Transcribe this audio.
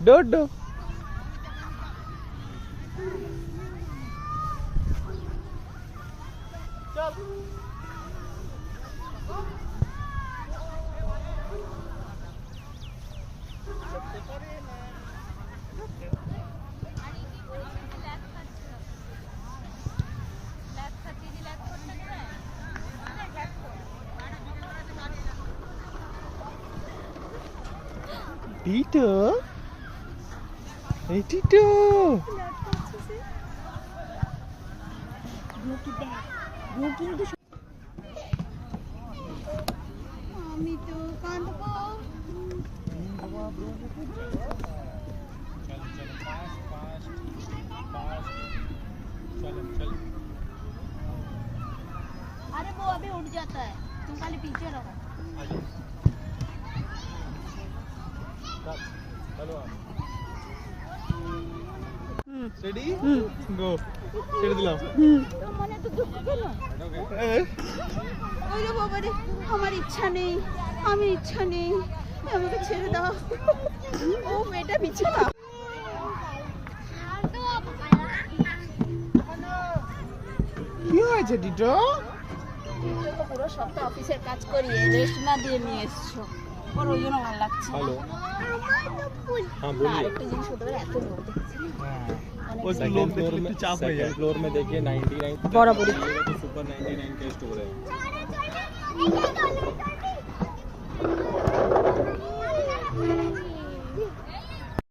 Dodo Tito এই Tito আমি তো কাঁদবো अरे वो अभी उठ जाता है तुम खाली पीछे रहो আমার ইচ্ছা নেই আমি ইচ্ছা নেই আমাকে ছেড়ে দাও। ও মেয়েটা বিছানা। কি হয়েছে ডিটো সপ্তাহ অফিসের কাজ করিয়ে রেস্ট না দিয়ে নিয়ে এসছো। ওর ওই জন্য ভালো লাগছে হ্যালো। হ্যাঁ বলি জিনিস এত লোক দেখছি। सेकंड फ्लोर में देखिए नाइन्टी नाइन बराबरी सुपर नाइन्टी नाइन का स्टोर है।